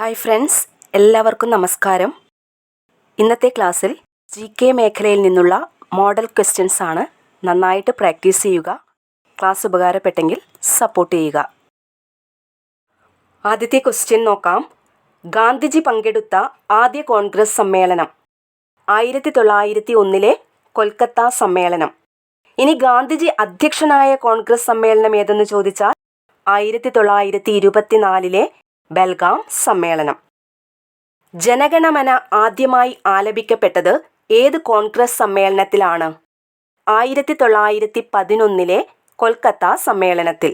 Hi friends എല്ലാവർക്കും നമസ്കാരം. ഇന്നത്തെ ക്ലാസ്സിൽ ജി കെ മേഖലയിൽ നിന്നുള്ള മോഡൽ ക്വസ്റ്റ്യൻസ് ആണ് നന്നായിട്ട് പ്രാക്ടീസ് ചെയ്യുക ക്ലാസ് ഉപകാരപ്പെട്ടെങ്കിൽ സപ്പോർട്ട് ചെയ്യുക. ആദ്യത്തെ ക്വസ്റ്റ്യൻ നോക്കാം. ഗാന്ധിജി പങ്കെടുത്ത ആദ്യ കോൺഗ്രസ് സമ്മേളനം. ആയിരത്തി തൊള്ളായിരത്തി ഒന്നിലെ കൊൽക്കത്ത സമ്മേളനം. ഇനി ഗാന്ധിജി അധ്യക്ഷനായ കോൺഗ്രസ് സമ്മേളനം ഏതെന്ന് ചോദിച്ചാൽ ആയിരത്തി തൊള്ളായിരത്തി ഇരുപത്തിനാലിലെ ബൽഗാം സമ്മേളനം. ജനഗണമന ആദ്യമായി ആലപിക്കപ്പെട്ടത് ഏത് കോൺഗ്രസ് സമ്മേളനത്തിലാണ്? ആയിരത്തി തൊള്ളായിരത്തി പതിനൊന്നിലെ കൊൽക്കത്ത സമ്മേളനത്തിൽ.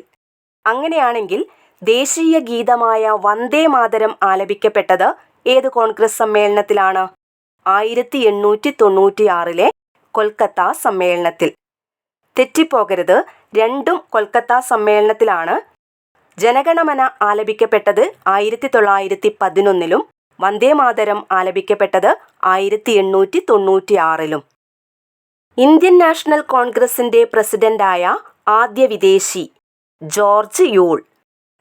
അങ്ങനെയാണെങ്കിൽ ദേശീയ ഗീതമായ വന്ദേ മാതരം ആലപിക്കപ്പെട്ടത് ഏത് കോൺഗ്രസ് സമ്മേളനത്തിലാണ്? ആയിരത്തി എണ്ണൂറ്റി തൊണ്ണൂറ്റിയാറിലെ കൊൽക്കത്ത സമ്മേളനത്തിൽ. തെറ്റിപ്പോകരുത് രണ്ടും കൊൽക്കത്ത സമ്മേളനത്തിലാണ് ജനഗണമന ആലപിക്കപ്പെട്ടത് ആയിരത്തി തൊള്ളായിരത്തി പതിനൊന്നിലും വന്ദേമാതരം ആലപിക്കപ്പെട്ടത് ആയിരത്തി എണ്ണൂറ്റി തൊണ്ണൂറ്റിയാറിലും ഇന്ത്യൻ നാഷണൽ കോൺഗ്രസിന്റെ പ്രസിഡന്റായ ആദ്യ വിദേശി ജോർജ് യൂൾ.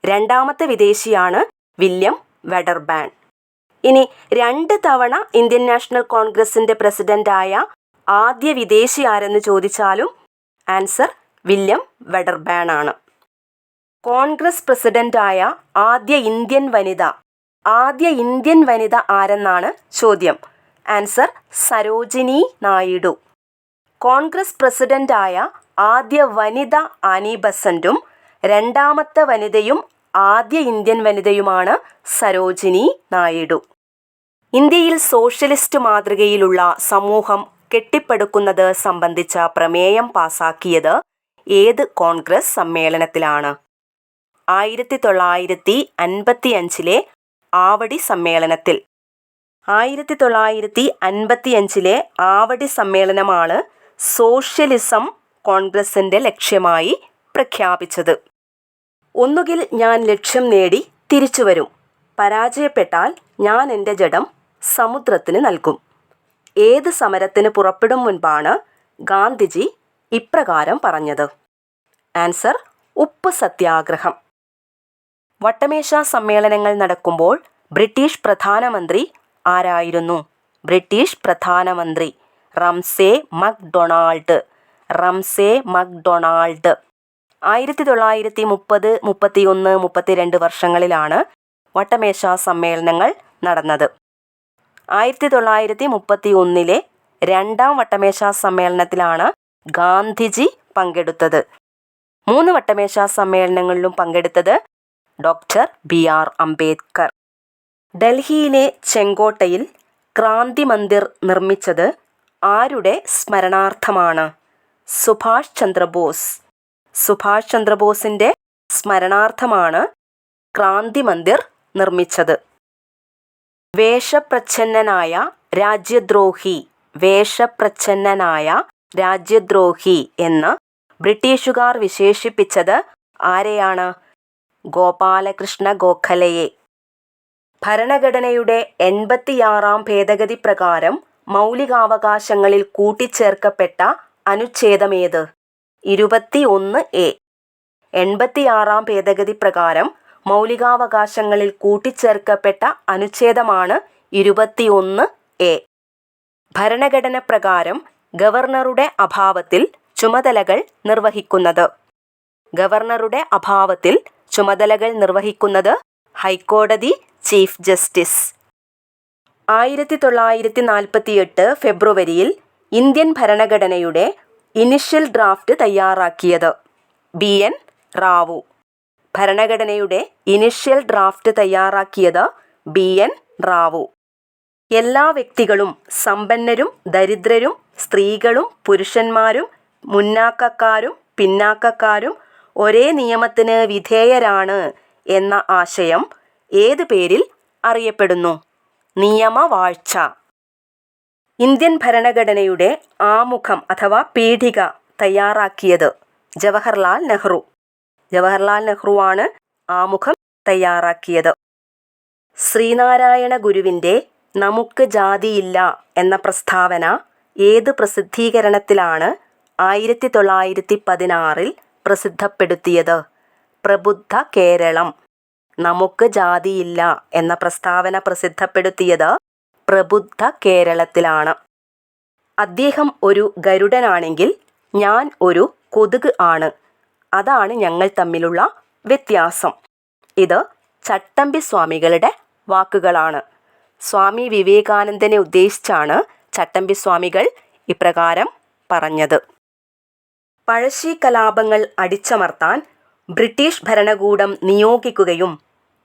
രണ്ടാമത്തെ വിദേശിയാണ് വില്യം വെഡർബാൻ. ഇനി രണ്ട് തവണ ഇന്ത്യൻ നാഷണൽ കോൺഗ്രസിന്റെ പ്രസിഡന്റായ ആദ്യ വിദേശി ആരെന്ന് ചോദിച്ചാലും ആൻസർ വില്യം വെഡർബാൻ ആണ് കോൺഗ്രസ് പ്രസിഡന്റായ ആദ്യ ഇന്ത്യൻ വനിത. ആദ്യ ഇന്ത്യൻ വനിത ആരെന്നാണ് ചോദ്യം? ആൻസർ സരോജിനി നായിഡു. കോൺഗ്രസ് പ്രസിഡന്റായ ആദ്യ വനിത ആനി ബസന്റും രണ്ടാമത്തെ വനിതയും ആദ്യ ഇന്ത്യൻ വനിതയുമാണ് സരോജിനി നായിഡു. ഇന്ത്യയിൽ സോഷ്യലിസ്റ്റ് മാതൃകയിലുള്ള സമൂഹം കെട്ടിപ്പടുക്കുന്നത് സംബന്ധിച്ച പ്രമേയം പാസാക്കിയത് ഏത് കോൺഗ്രസ് സമ്മേളനത്തിലാണ്? ആയിരത്തി തൊള്ളായിരത്തി അൻപത്തി അഞ്ചിലെ ആവടി സമ്മേളനത്തിൽ. ആയിരത്തി തൊള്ളായിരത്തി അൻപത്തി അഞ്ചിലെ ആവടി സമ്മേളനമാണ് സോഷ്യലിസം കോൺഗ്രസിന്റെ ലക്ഷ്യമായി പ്രഖ്യാപിച്ചത്. ഒന്നുകിൽ ഞാൻ ലക്ഷ്യം നേടി തിരിച്ചു വരും. പരാജയപ്പെട്ടാൽ ഞാൻ എന്റെ ജഡം സമുദ്രത്തിന് നൽകും. ഏത് സമരത്തിന് പുറപ്പെടും മുൻപാണ് ഗാന്ധിജി ഇപ്രകാരം പറഞ്ഞത്. ആൻസർ ഉപ്പ് സത്യാഗ്രഹം. വട്ടമേശ സമ്മേളനങ്ങൾ നടക്കുമ്പോൾ ബ്രിട്ടീഷ് പ്രധാനമന്ത്രി ആരായിരുന്നു? ബ്രിട്ടീഷ് പ്രധാനമന്ത്രി റംസേ മക്ഡൊണാൾഡ്. റംസേ മക്ഡൊണാൾഡ്. ആയിരത്തി തൊള്ളായിരത്തി മുപ്പത് മുപ്പത്തിയൊന്ന് മുപ്പത്തിരണ്ട് വർഷങ്ങളിലാണ് വട്ടമേശ സമ്മേളനങ്ങൾ നടന്നത്. ആയിരത്തി തൊള്ളായിരത്തി മുപ്പത്തി ഒന്നിലെ രണ്ടാം വട്ടമേശ സമ്മേളനത്തിലാണ് ഗാന്ധിജി പങ്കെടുത്തത്. മൂന്ന് വട്ടമേശ സമ്മേളനങ്ങളിലും പങ്കെടുത്തത് ഡോക്ടർ ബി ആർ അംബേദ്കർ. ഡൽഹിയിലെ ചെങ്കോട്ടയിൽ ക്രാന്തി മന്ദിർ നിർമ്മിച്ചത് ആരുടെ സ്മരണാർത്ഥമാണ്? സുഭാഷ് ചന്ദ്രബോസ്. സുഭാഷ് ചന്ദ്രബോസിന്റെ സ്മരണാർത്ഥമാണ് ക്രാന്തി മന്ദിർ നിർമ്മിച്ചത്. വേഷപ്രച്ഛന്നനായ രാജ്യദ്രോഹി വേഷപ്രച്ഛന്നനായ രാജ്യദ്രോഹി എന്ന് ബ്രിട്ടീഷുകാർ വിശേഷിപ്പിച്ചത് ആരെയാണ്? ഗോപാലകൃഷ്ണ ഗോഖലയെ. ഭരണഘടനയുടെ എൺപത്തിയാറാം ഭേദഗതി പ്രകാരം മൗലികാവകാശങ്ങളിൽ കൂട്ടിച്ചേർക്കപ്പെട്ട അനുച്ഛേദമേത്? ഇരുപത്തി ഒന്ന് എ. എൺപത്തിയാറാം ഭേദഗതി പ്രകാരം മൗലികാവകാശങ്ങളിൽ കൂട്ടിച്ചേർക്കപ്പെട്ട അനുച്ഛേദമാണ് ഇരുപത്തിയൊന്ന് എ. ഭരണഘടന പ്രകാരം ഗവർണറുടെ അഭാവത്തിൽ ചുമതലകൾ നിർവഹിക്കുന്നത്. ഗവർണറുടെ അഭാവത്തിൽ ചുമതലകൾ നിർവഹിക്കുന്നത് ഹൈക്കോടതി ചീഫ് ജസ്റ്റിസ്. ആയിരത്തി തൊള്ളായിരത്തി നാൽപ്പത്തിയെട്ട് ഫെബ്രുവരിയിൽ ഇന്ത്യൻ ഭരണഘടനയുടെ ഇനിഷ്യൽ ഡ്രാഫ്റ്റ് തയ്യാറാക്കിയത് ബി എൻ റാവു. ഭരണഘടനയുടെ ഇനിഷ്യൽ ഡ്രാഫ്റ്റ് തയ്യാറാക്കിയത് ബി എൻ റാവു. എല്ലാ വ്യക്തികളും സമ്പന്നരും ദരിദ്രരും സ്ത്രീകളും പുരുഷന്മാരും മുന്നാക്കക്കാരും പിന്നാക്കക്കാരും ഒരേ നിയമത്തിന് വിധേയരാണ് എന്ന ആശയം ഏത് പേരിൽ അറിയപ്പെടുന്നു? നിയമവാഴ്ച. ഇന്ത്യൻ ഭരണഘടനയുടെ ആമുഖം അഥവാ പീഠിക തയ്യാറാക്കിയത് ജവഹർലാൽ നെഹ്റു. ജവഹർലാൽ നെഹ്റുവാണ് ആമുഖം തയ്യാറാക്കിയത്. ശ്രീനാരായണ ഗുരുവിന്റെ നമുക്ക് ജാതിയില്ല എന്ന പ്രസ്താവന ഏത് പ്രസിദ്ധീകരണത്തിലാണ് ആയിരത്തി തൊള്ളായിരത്തി പതിനാറിൽ പ്രസിദ്ധപ്പെടുത്തിയത്. പ്രബുദ്ധ കേരളം. നമുക്ക് ജാതിയില്ല എന്ന പ്രസ്താവന പ്രസിദ്ധപ്പെടുത്തിയത് പ്രബുദ്ധ കേരളത്തിലാണ്. അദ്ദേഹം ഒരു ഗരുഡനാണെങ്കിൽ ഞാൻ ഒരു കൊതുക് ആണ്. അതാണ് ഞങ്ങൾ തമ്മിലുള്ള വ്യത്യാസം. ഇത് ചട്ടമ്പി സ്വാമികളുടെ വാക്കുകളാണ്. സ്വാമി വിവേകാനന്ദനെ ഉദ്ദേശിച്ചാണ് ചട്ടമ്പി സ്വാമികൾ ഇപ്രകാരം പറഞ്ഞത്. പഴശ്ശി കലാപങ്ങൾ അടിച്ചമർത്താൻ ബ്രിട്ടീഷ് ഭരണകൂടം നിയോഗിക്കുകയും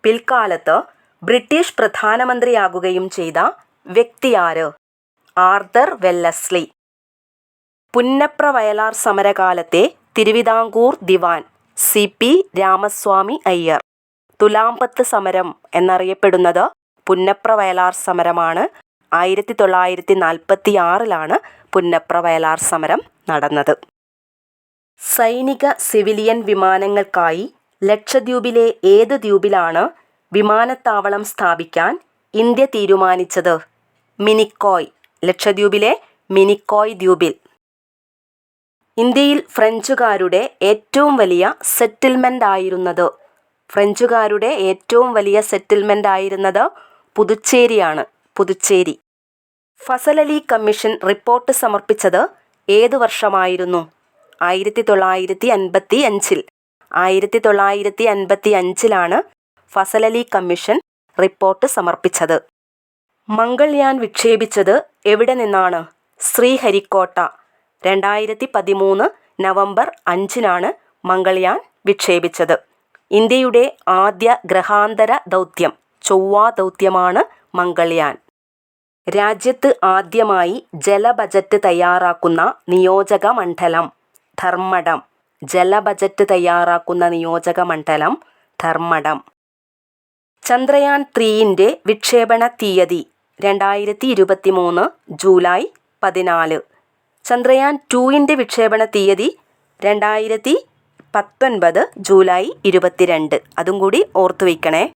പിൽക്കാലത്ത് ബ്രിട്ടീഷ് പ്രധാനമന്ത്രിയാകുകയും ചെയ്ത വ്യക്തിയാര്? Arthur Wellesley. പുന്നപ്ര വയലാർ സമരകാലത്തെ തിരുവിതാംകൂർ ദിവാൻ സി പി രാമസ്വാമി അയ്യർ. തുലാമ്പത്ത് സമരം എന്നറിയപ്പെടുന്നത് പുന്നപ്ര വയലാർ സമരമാണ്. ആയിരത്തി തൊള്ളായിരത്തി നാൽപ്പത്തി ആറിലാണ് പുന്നപ്ര വയലാർ സമരം നടന്നത്. സൈനിക സിവിലിയൻ വിമാനങ്ങൾക്കായി ലക്ഷദ്വീപിലെ ഏത് ദ്വീപിലാണ് വിമാനത്താവളം സ്ഥാപിക്കാൻ ഇന്ത്യ തീരുമാനിച്ചത്? മിനിക്കോയ് ലക്ഷദ്വീപിലെ മിനിക്കോയ് ദ്വീപിൽ. ഇന്ത്യയിൽ ഫ്രഞ്ചുകാരുടെ ഏറ്റവും വലിയ സെറ്റിൽമെന്റ് ആയിരുന്നത്. ഫ്രഞ്ചുകാരുടെ ഏറ്റവും വലിയ സെറ്റിൽമെന്റ് ആയിരുന്നത് പുതുച്ചേരിയാണ് പുതുച്ചേരി. ഫസലലി കമ്മീഷൻ റിപ്പോർട്ട് സമർപ്പിച്ചത് ഏതു വർഷമായിരുന്നു? ആയിരത്തി തൊള്ളായിരത്തി അൻപത്തി അഞ്ചിൽ ആയിരത്തി തൊള്ളായിരത്തി അൻപത്തി അഞ്ചിലാണ് ഫസലലി കമ്മീഷൻ റിപ്പോർട്ട് സമർപ്പിച്ചത്. മംഗൾയാൻ വിക്ഷേപിച്ചത് എവിടെ നിന്നാണ്? ശ്രീഹരിക്കോട്ട. രണ്ടായിരത്തി പതിമൂന്ന് നവംബർ അഞ്ചിനാണ് മംഗൾയാൻ വിക്ഷേപിച്ചത്. ഇന്ത്യയുടെ ആദ്യ ഗ്രഹാന്തര ദൗത്യം ചൊവ്വാ ദൗത്യമാണ് മംഗൾയാൻ രാജ്യത്ത് ആദ്യമായി ജലബജറ്റ് തയ്യാറാക്കുന്ന നിയോജക മണ്ഡലം. ധർമ്മടം. ജല ബജറ്റ് തയ്യാറാക്കുന്ന നിയോജക മണ്ഡലം ധർമ്മടം. ചന്ദ്രയാൻ ത്രീയിന്റെ വിക്ഷേപണ തീയതി രണ്ടായിരത്തി ഇരുപത്തി മൂന്ന് ജൂലൈ പതിനാല്. ചന്ദ്രയാൻ ടൂവിന്റെ വിക്ഷേപണ തീയതി രണ്ടായിരത്തി പത്തൊൻപത് ജൂലൈ ഇരുപത്തിരണ്ട്. അതും കൂടി ഓർത്തു വയ്ക്കണേ.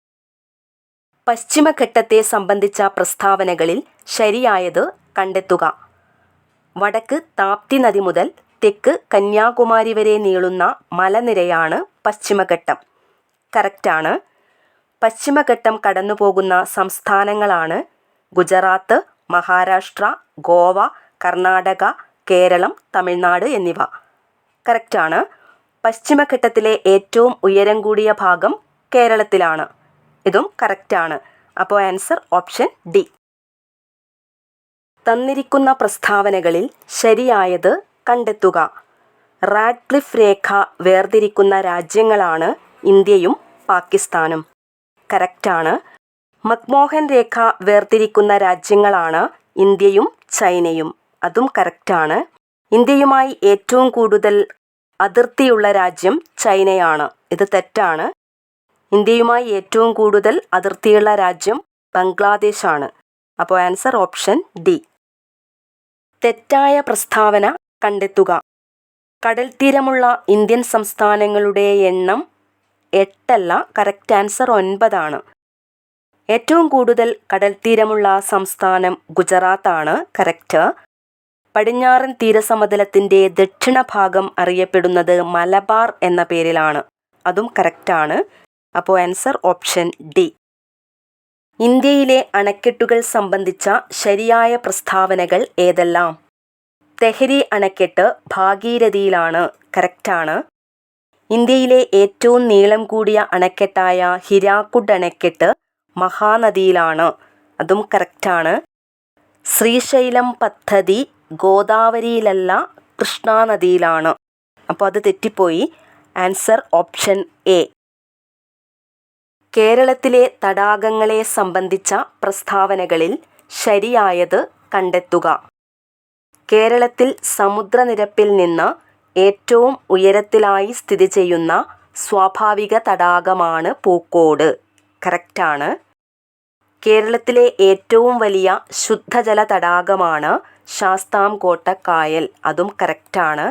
പശ്ചിമഘട്ടത്തെ സംബന്ധിച്ച പ്രസ്താവനകളിൽ ശരിയായത് കണ്ടെത്തുക. വടക്ക് താപ്തി നദി മുതൽ തെക്ക് കന്യാകുമാരി വരെ നീളുന്ന മലനിരയാണ് പശ്ചിമഘട്ടം. കറക്റ്റാണ്. പശ്ചിമഘട്ടം കടന്നു പോകുന്ന സംസ്ഥാനങ്ങളാണ് ഗുജറാത്ത് മഹാരാഷ്ട്ര ഗോവ കർണാടക കേരളം തമിഴ്നാട് എന്നിവ. കറക്റ്റാണ്. പശ്ചിമഘട്ടത്തിലെ ഏറ്റവും ഉയരം കൂടിയ ഭാഗം കേരളത്തിലാണ്. ഇതും കറക്റ്റാണ്. അപ്പോൾ ആൻസർ ഓപ്ഷൻ ഡി. തന്നിരിക്കുന്ന പ്രസ്താവനകളിൽ ശരിയായത് കണ്ടെത്തുക. റാഡ്ക്ലിഫ് രേഖ വേർതിരിക്കുന്ന രാജ്യങ്ങളാണ് ഇന്ത്യയും പാകിസ്ഥാനും. കറക്റ്റാണ്. മക്മോഹൻ രേഖ വേർതിരിക്കുന്ന രാജ്യങ്ങളാണ് ഇന്ത്യയും ചൈനയും. അതും കറക്റ്റാണ്. ഇന്ത്യയുമായി ഏറ്റവും കൂടുതൽ അതിർത്തിയുള്ള രാജ്യം ചൈനയാണ്. ഇത് തെറ്റാണ്. ഇന്ത്യയുമായി ഏറ്റവും കൂടുതൽ അതിർത്തിയുള്ള രാജ്യം ബംഗ്ലാദേശാണ്. അപ്പോൾ ആൻസർ ഓപ്ഷൻ ഡി. തെറ്റായ പ്രസ്താവന കണ്ടെത്തുക. കടൽത്തീരമുള്ള ഇന്ത്യൻ സംസ്ഥാനങ്ങളുടെ എണ്ണം എട്ടല്ല കറക്റ്റ് ആൻസർ ഒൻപതാണ്. ഏറ്റവും കൂടുതൽ കടൽത്തീരമുള്ള സംസ്ഥാനം ഗുജറാത്താണ് കറക്റ്റ് പടിഞ്ഞാറൻ തീരസമതലത്തിന്റെ ദക്ഷിണഭാഗം അറിയപ്പെടുന്നത് മലബാർ എന്ന പേരിലാണ്. അതും കറക്റ്റാണ് അപ്പോൾ ആൻസർ ഓപ്ഷൻ ഡി ഇന്ത്യയിലെ അണക്കെട്ടുകൾ സംബന്ധിച്ച ശരിയായ പ്രസ്താവനകൾ ഏതെല്ലാം? തെഹരി അണക്കെട്ട് ഭാഗീരഥിയിലാണ് കറക്റ്റാണ്. ഇന്ത്യയിലെ ഏറ്റവും നീളം കൂടിയ അണക്കെട്ടായ ഹിരാക്കുഡ് അണക്കെട്ട് മഹാനദിയിലാണ് അതും കറക്റ്റാണ്. ശ്രീശൈലം പദ്ധതി ഗോദാവരിയിലല്ല കൃഷ്ണാനദിയിലാണ്. അപ്പോൾ അത് തെറ്റിപ്പോയി. Answer option A. കേരളത്തിലെ തടാകങ്ങളെ സംബന്ധിച്ച പ്രസ്താവനകളിൽ ശരിയായത് കണ്ടെത്തുക. കേരളത്തിൽ സമുദ്രനിരപ്പിൽ നിന്ന് ഏറ്റവും ഉയരത്തിലായി സ്ഥിതി ചെയ്യുന്ന സ്വാഭാവിക തടാകമാണ് പൂക്കോട്. കറക്റ്റാണ് കേരളത്തിലെ ഏറ്റവും വലിയ ശുദ്ധജല തടാകമാണ് ശാസ്താംകോട്ട കായൽ. അതും കറക്റ്റാണ്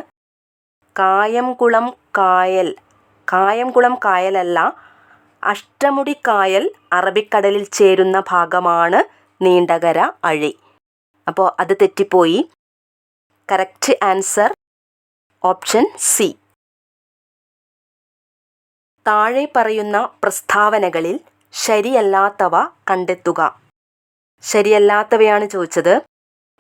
കായംകുളം കായൽ. കായംകുളം കായലല്ല അഷ്ടമുടി കായൽ അറബിക്കടലിൽ ചേരുന്ന ഭാഗമാണ് നീണ്ടകര അഴി. അപ്പോൾ അത് തെറ്റിപ്പോയി. Correct answer option C. താഴെ പറയുന്ന പ്രസ്താവനകളിൽ ശരിയല്ലാത്തവ കണ്ടെത്തുക. ശരിയല്ലാത്തവയാണ് ചോദിച്ചത്.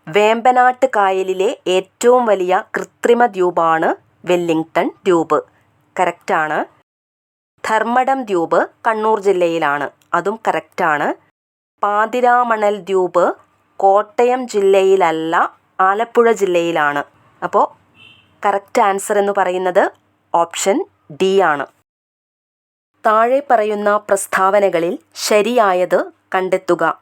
വേമ്പനാട്ട് കായലിലെ ഏറ്റവും വലിയ കൃത്രിമ ദ്വീപാണ് വെല്ലിംഗ്ടൺ ദ്വീപ്. കറക്റ്റാണ് ധർമ്മടം ദ്വീപ് കണ്ണൂർ ജില്ലയിലാണ്. അതും കറക്റ്റാണ് പാതിരാമണൽ ദ്വീപ് കോട്ടയം ജില്ലയിലല്ല ആലപ്പുഴ ജില്ലയിലാണ്. അപ്പോൾ കറക്റ്റ് ആൻസർ എന്ന് പറയുന്നത് ഓപ്ഷൻ ഡി ആണ്. താഴെ പറയുന്ന പ്രസ്താവനകളിൽ ശരിയായത് കണ്ടെത്തുക.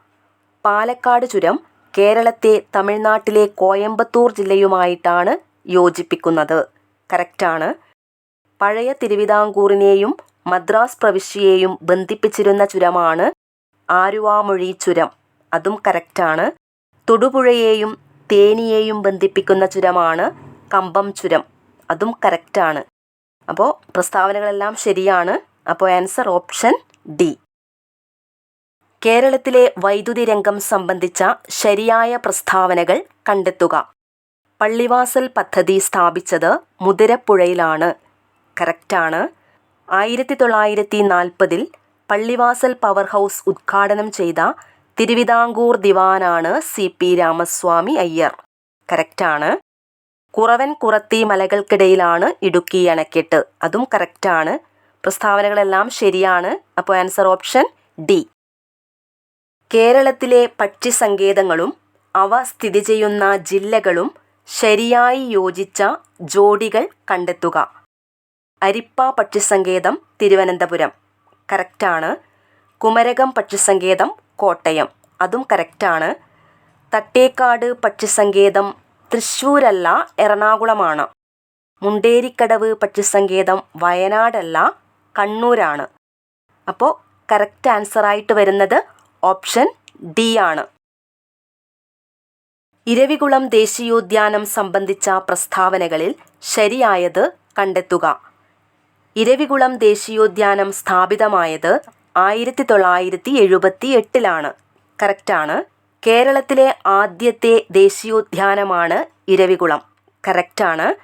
പാലക്കാട് ചുരം കേരളത്തെ തമിഴ്നാട്ടിലെ കോയമ്പത്തൂർ ജില്ലയുമായിട്ടാണ് യോജിപ്പിക്കുന്നത്. കറക്റ്റാണ് പഴയ തിരുവിതാംകൂറിനെയും മദ്രാസ് പ്രവിശ്യയെയും ബന്ധിപ്പിച്ചിരുന്ന ചുരമാണ് ആരുവാമൊഴി ചുരം. അതും കറക്റ്റാണ് തൊടുപുഴയെയും തേനിയെയും ബന്ധിപ്പിക്കുന്ന ചുരമാണ് കമ്പം ചുരം. അതും കറക്റ്റാണ് അപ്പോൾ പ്രസ്താവനകളെല്ലാം ശരിയാണ്. അപ്പോൾ ആൻസർ ഓപ്ഷൻ ഡി കേരളത്തിലെ വൈദ്യുതി രംഗം സംബന്ധിച്ച ശരിയായ പ്രസ്താവനകൾ കണ്ടെത്തുക. പള്ളിവാസൽ പദ്ധതി സ്ഥാപിച്ചത് മുതിരപ്പുഴയിലാണ്. കറക്റ്റാണ് ആയിരത്തി തൊള്ളായിരത്തി നാൽപ്പതിൽ പള്ളിവാസൽ പവർ ഹൗസ് ഉദ്ഘാടനം ചെയ്ത തിരുവിതാംകൂർ ദിവാനാണ് സി പി രാമസ്വാമി അയ്യർ. കറക്റ്റാണ്. കുറവൻ കുറത്തി മലകൾക്കിടയിലാണ് ഇടുക്കി അണക്കെട്ട്. അതും കറക്റ്റാണ്. പ്രസ്താവനകളെല്ലാം ശരിയാണ്. അപ്പോൾ ആൻസർ ഓപ്ഷൻ ഡി. കേരളത്തിലെ പക്ഷി സങ്കേതങ്ങളും അവ സ്ഥിതി ചെയ്യുന്ന ജില്ലകളും ശരിയായി യോജിച്ച ജോഡികൾ കണ്ടെത്തുക. അരിപ്പ പക്ഷി പക്ഷിസങ്കേതം തിരുവനന്തപുരം. കറക്റ്റാണ്. കുമരകം പക്ഷിസങ്കേതം കോട്ടയം. അതും കറക്റ്റാണ് തട്ടേക്കാട് പക്ഷിസങ്കേതം തൃശ്ശൂരല്ല എറണാകുളമാണ്. മുണ്ടേരിക്കടവ് പക്ഷിസങ്കേതം വയനാടല്ല കണ്ണൂരാണ്. അപ്പോൾ കറക്റ്റ് ആൻസറായിട്ട് വരുന്നത് ഓപ്ഷൻ ഡി ആണ്. ഇരവികുളം ദേശീയോദ്യാനം സംബന്ധിച്ച പ്രസ്താവനകളിൽ ശരിയായത് കണ്ടെത്തുക. ഇരവികുളം ദേശീയോദ്യാനം സ്ഥാപിതമായത് ആയിരത്തി തൊള്ളായിരത്തി എഴുപത്തി എട്ടിലാണ് കറക്റ്റാണ്. കേരളത്തിലെ ആദ്യത്തെ ദേശീയോദ്യാനമാണ് ഇരവികുളം. കറക്റ്റാണ്.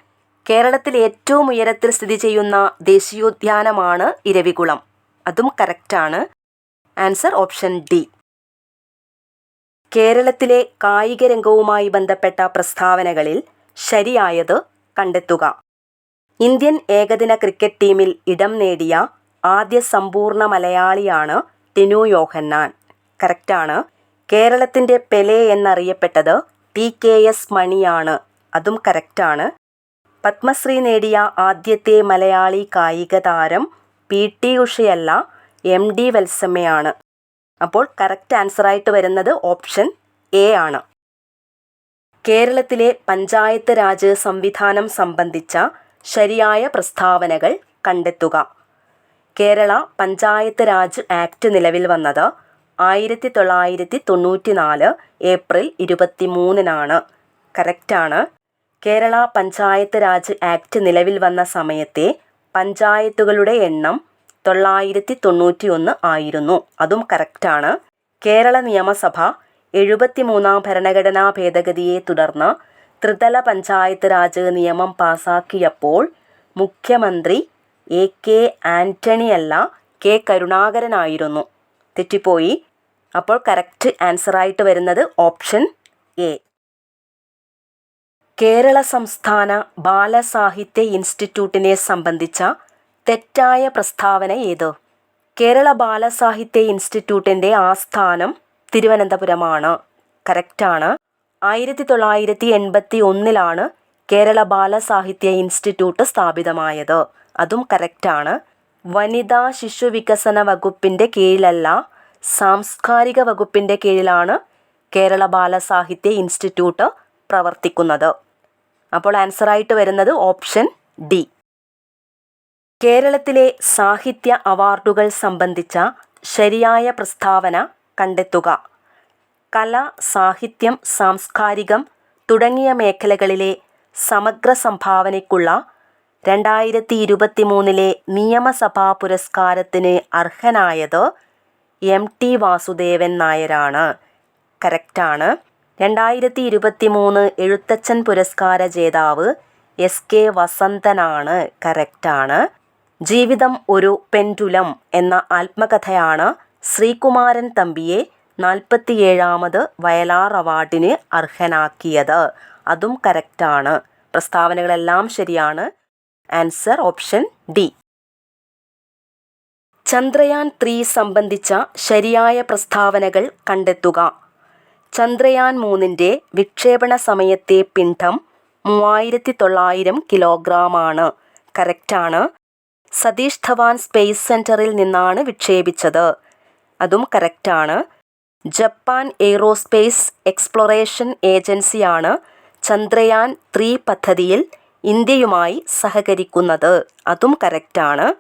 കേരളത്തിൽ ഏറ്റവും ഉയരത്തിൽ സ്ഥിതി ചെയ്യുന്ന ദേശീയോദ്യാനമാണ് ഇരവികുളം. അതും കറക്റ്റാണ്. Answer option D. കേരളത്തിലെ കായിക രംഗവുമായി ബന്ധപ്പെട്ട പ്രസ്താവനകളിൽ ശരിയായത് കണ്ടെത്തുക. ഇന്ത്യൻ ഏകദിന ക്രിക്കറ്റ് ടീമിൽ ഇടം നേടിയ ആദ്യ സമ്പൂർണ മലയാളിയാണ് ടിനു യോഹന്നാൻ. കറക്റ്റാണ്. കേരളത്തിന്റെ പെലെ എന്നറിയപ്പെട്ടത് ടി കെ എസ് മണിയാണ്. അതും കറക്റ്റാണ്. പത്മശ്രീ നേടിയ ആദ്യത്തെ മലയാളി കായിക താരം പി ടി ഉഷയല്ല എം ഡി വത്സമ്മയാണ്. അപ്പോൾ കറക്റ്റ് ആൻസറായിട്ട് വരുന്നത് ഓപ്ഷൻ എ ആണ്. കേരളത്തിലെ പഞ്ചായത്ത് രാജ് സംവിധാനം സംബന്ധിച്ച ശരിയായ പ്രസ്താവനകൾ കണ്ടെത്തുക. കേരള പഞ്ചായത്ത് രാജ് ആക്ട് നിലവിൽ വന്നത് ആയിരത്തി തൊള്ളായിരത്തി തൊണ്ണൂറ്റി നാല് ഏപ്രിൽ ഇരുപത്തി മൂന്നിനാണ് കറക്റ്റാണ് കേരള പഞ്ചായത്ത് രാജ് ആക്ട് നിലവിൽ വന്ന സമയത്തെ പഞ്ചായത്തുകളുടെ എണ്ണം തൊള്ളായിരത്തി തൊണ്ണൂറ്റി ഒന്ന് ആയിരുന്നു. അതും കറക്റ്റാണ് കേരള നിയമസഭ എഴുപത്തി മൂന്നാം ഭരണഘടനാ ഭേദഗതിയെ തുടർന്ന് ത്രിതല പഞ്ചായത്ത് രാജ് നിയമം പാസാക്കിയപ്പോൾ മുഖ്യമന്ത്രി എ കെ ആന്റണിയല്ല കെ കരുണാകരനായിരുന്നു. തെറ്റിപ്പോയി. അപ്പോൾ കറക്റ്റ് ആൻസറായിട്ട് വരുന്നത് ഓപ്ഷൻ എ കേരള സംസ്ഥാന ബാലസാഹിത്യ ഇൻസ്റ്റിറ്റ്യൂട്ടിനെ സംബന്ധിച്ച തെറ്റായ പ്രസ്താവന ഏത്? കേരള ബാലസാഹിത്യ ഇൻസ്റ്റിറ്റ്യൂട്ടിന്റെ ആസ്ഥാനം തിരുവനന്തപുരമാണ്. കറക്റ്റാണ് ആയിരത്തി തൊള്ളായിരത്തി എൺപത്തി ഒന്നിലാണ് കേരള ബാലസാഹിത്യ ഇൻസ്റ്റിറ്റ്യൂട്ട് സ്ഥാപിതമായത്. അതും കറക്റ്റാണ്. വനിതാ ശിശു വികസന വകുപ്പിന്റെ കീഴിലല്ല സാംസ്കാരിക വകുപ്പിന്റെ കീഴിലാണ് കേരള ബാലസാഹിത്യ ഇൻസ്റ്റിറ്റ്യൂട്ട് പ്രവർത്തിക്കുന്നത്. അപ്പോൾ ആൻസറായിട്ട് വരുന്നത് ഓപ്ഷൻ ഡി. കേരളത്തിലെ സാഹിത്യ അവാർഡുകൾ സംബന്ധിച്ച ശരിയായ പ്രസ്താവന കണ്ടെത്തുക. കല സാഹിത്യം സാംസ്കാരികം തുടങ്ങിയ മേഖലകളിലെ സമഗ്ര സംഭാവനയ്ക്കുള്ള രണ്ടായിരത്തി ഇരുപത്തി മൂന്നിലെ നിയമസഭാ പുരസ്കാരത്തിന് അർഹനായത് എം ടി വാസുദേവൻ നായരാണ്. കറക്റ്റാണ്. രണ്ടായിരത്തി ഇരുപത്തി മൂന്ന് എഴുത്തച്ഛൻ പുരസ്കാര ജേതാവ് എസ് കെ വസന്തനാണ്. കറക്റ്റാണ്. ജീവിതം ഒരു പെൻഡുലം എന്ന ആത്മകഥയാണ് ശ്രീകുമാരൻ തമ്പിയെ നാൽപ്പത്തിയേഴാമത് വയലാർ അവാർഡിന് അർഹനാക്കിയത്. അതും കറക്റ്റാണ്. പ്രസ്താവനകളെല്ലാം ശരിയാണ്. Answer option D. Chandrayaan three സംബന്ധിച്ച ശരിയായ പ്രസ്താവനകൾ കണ്ടെത്തുക. ചന്ദ്രയാൻ മൂന്നിന്റെ വിക്ഷേപണ സമയത്തെ പിണ്ഡം മൂവായിരത്തി തൊള്ളായിരം കിലോഗ്രാമാണ്. കറക്റ്റാണ്. സതീഷ് ധവാൻ സ്പേസ് സെന്ററിൽ നിന്നാണ് വിക്ഷേപിച്ചത്. അതും കറക്റ്റാണ്. ജപ്പാൻ എയ്റോസ്പേസ് എക്സ്പ്ലോറേഷൻ ഏജൻസിയാണ് ചന്ദ്രയാൻ ത്രീ പദ്ധതിയിൽ ഇന്ത്യയുമായി സഹകരിക്കുന്നത്. അതും കറക്റ്റാണ്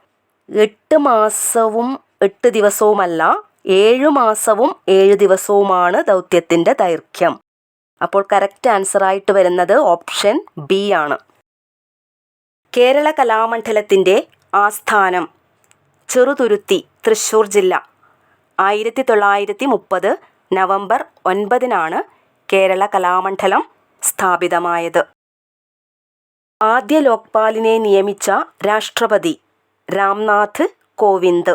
എട്ട് മാസവും എട്ട് ദിവസവുമല്ല ഏഴ് മാസവും ഏഴ് ദിവസവുമാണ് ദൗത്യത്തിന്റെ ദൈർഘ്യം. അപ്പോൾ കറക്റ്റ് ആൻസറായിട്ട് വരുന്നത് ഓപ്ഷൻ ബി ആണ്. കേരള കലാമണ്ഡലത്തിന്റെ ആസ്ഥാനം ചെറുതുരുത്തി തൃശ്ശൂർ ജില്ല. ആയിരത്തി തൊള്ളായിരത്തി മുപ്പത് നവംബർ ഒൻപതിനാണ് കേരള കലാമണ്ഡലം സ്ഥാപിതമായത്. ആദ്യ ലോക്പാലിനെ നിയമിച്ച രാഷ്ട്രപതി രാംനാഥ് കോവിന്ദ്.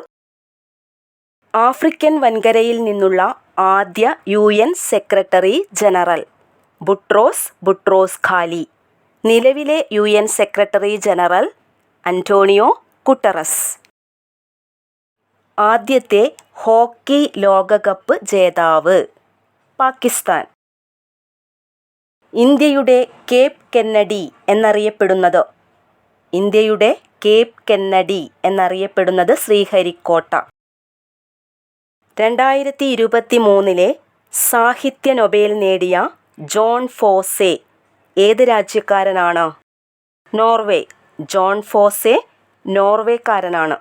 ആഫ്രിക്കൻ വൻകരയിൽ നിന്നുള്ള ആദ്യ U N secretary general Boutros Boutros Ghali നിലവിലെ U N secretary general Antonio Guterres ആദ്യത്തെ ഹോക്കി ലോകകപ്പ് ജേതാവ് പാകിസ്ഥാൻ. ഇന്ത്യയുടെ കേപ്പ് കെന്നഡി എന്നറിയപ്പെടുന്നത്. ഇന്ത്യയുടെ കേപ്പ് കെന്നഡി എന്നറിയപ്പെടുന്നത് ശ്രീഹരിക്കോട്ട. രണ്ടായിരത്തി ഇരുപത്തി മൂന്നിലെ സാഹിത്യ നൊബേൽ നേടിയ ജോൺ ഫോസെ ഏത് രാജ്യക്കാരനാണ്? നോർവേ. John Fosse നോർവേക്കാരനാണ്.